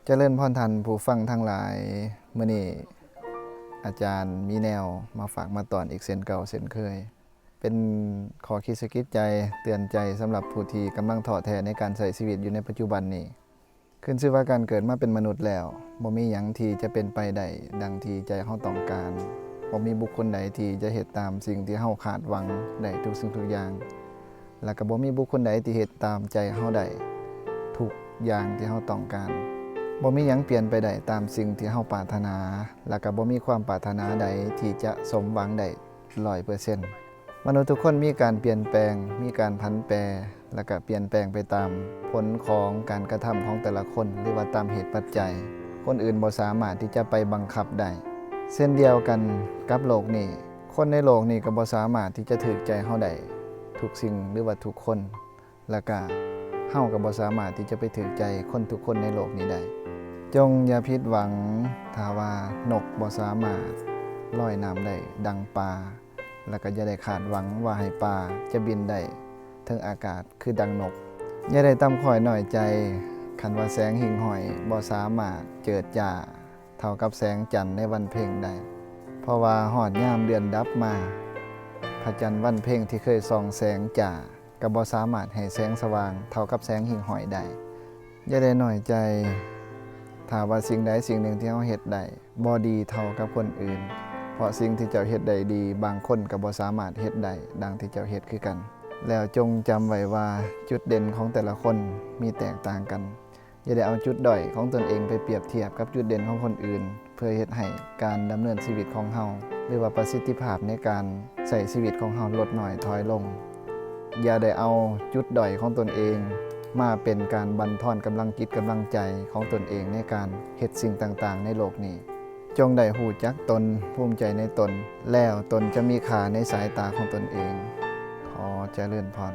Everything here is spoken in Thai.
จเจริญพรทันผู้ฟังทั้งหลายเมื่อนี้อาจารย์มีแนวมาฝากมาตอนอีกเส้นเก่าเส้นเคย เป็นขอคิดสะกิดใจเตือนใจสำหรับผู้ที่กำลังท้อแท้ในการใช้ชีวิตอยู่ในปัจจุบันนี้ ขึ้นชื่อว่าการเกิดมาเป็นมนุษย์แล้วบ่มีหยังที่จะเป็นไปได้ดังที่ใจเฮาต้องการบ่มีบุคคลใดที่จะเฮ็ดตามสิ่งที่เฮาคาดหวังได้ทุกสิ่งทุกอย่าง แล้วก็บ่มีบุคคลใดที่เฮ็ดตามใจเฮาได้ทุกอย่างที่เฮาต้องการ บ่มีหยังเปลี่ยนไปได้ตามสิ่งที่เฮาปรารถนา แล้วก็บ่มีความปรารถนาใดที่จะสมหวังได้100%มนุษย์ทุกคนมีการเปลี่ยนแปลง มีการพันแปร แล้วก็เปลี่ยนแปลงไปตามผลของการกระทำของแต่ละคน หรือว่าตามเหตุปัจจัย คนอื่นบ่สามารถที่จะไปบังคับได้เช่นเดียวกันกับโลกนี้ คนในโลกนี้ก็บ่สามารถที่จะถือใจเฮาได้ทุกสิ่งหรือว่าทุกคน แล้วก็เฮาก็บ่สามารถที่จะไปถือใจคนทุกคนในโลกนี้ได้ จงอย่าผิดหวังถ้าว่านกบ่สามารถลอยน้ำได้ดังปลาแล้วก็อย่าได้ขาดหวังว่าให้ปลาจะบินได้เทิงอากาศคือดังนก อย่าได้ตำข่อยหน่อยใจ คันว่าแสงหิ่งห้อยบ่สามารถเจิดจ้าเท่ากับแสงจันทร์ในวันเพ็งได้เพราะว่าหอดยามเดือนดับมาพระจันทร์วันเพ็งที่เคยส่องแสงจ้าก็บ่สามารถให้แสงสว่าง เท่ากับแสงหิ่งห้อยได้อย่าได้หน่อยใจ ถ้าว่าสิ่งใดสิ่งหนึ่งที่เราเฮ็ดได้บ่ดีเท่ากับคนอื่น เพราะสิ่งที่เจ้าเฮ็ดได้ดี บางคนก็บ่สามารถเฮ็ดได้ดังที่เจ้าเฮ็ดคือกัน แล้วจงจำไว้ว่าจุดเด่นของแต่ละคนมีแตกต่างกัน อย่าได้เอาจุดด้อยของตนเองไปเปรียบเทียบกับจุดเด่นของคนอื่น เพื่อเฮ็ดให้การดำเนินชีวิตของเฮาหรือว่าประสิทธิภาพในการใช้ชีวิตของเฮาลดหน้อยถอยลง อย่าได้เอาจุดด้อยของตนเอง มาเป็นการบันทอนกำลังจิตกำลังใจของตนเองในการเหตุสิ่งต่างๆ ในโลกนี้ จงได้หูจักตนภูมิใจในตน แล้วตนจะมีค่าในสายตาของตนเอง ขอเจริญพร